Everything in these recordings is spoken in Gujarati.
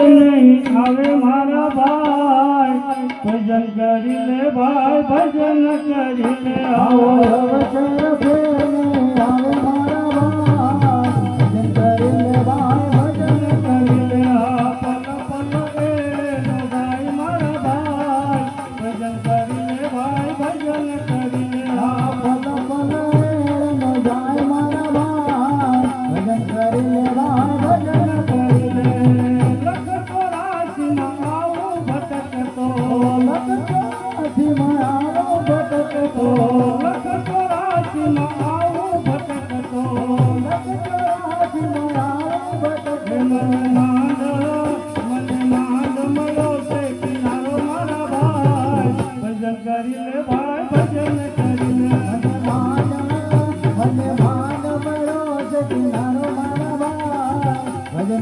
નહીં આવે મારા ભાઈ. ભજન કરી લે ભાઈ ભજન કરી લે આવો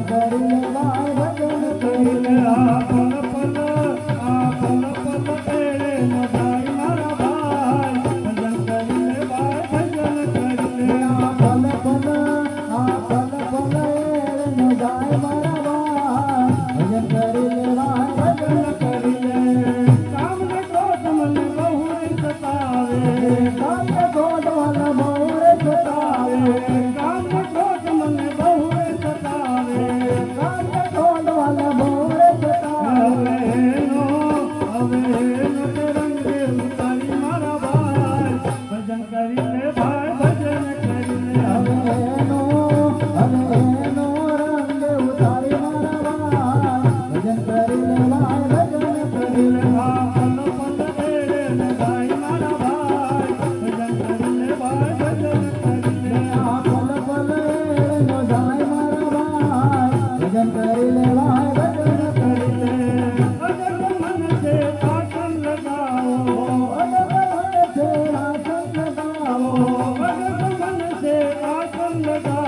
கருணை வாழ்வதற்கு ಅನ್ನದಾ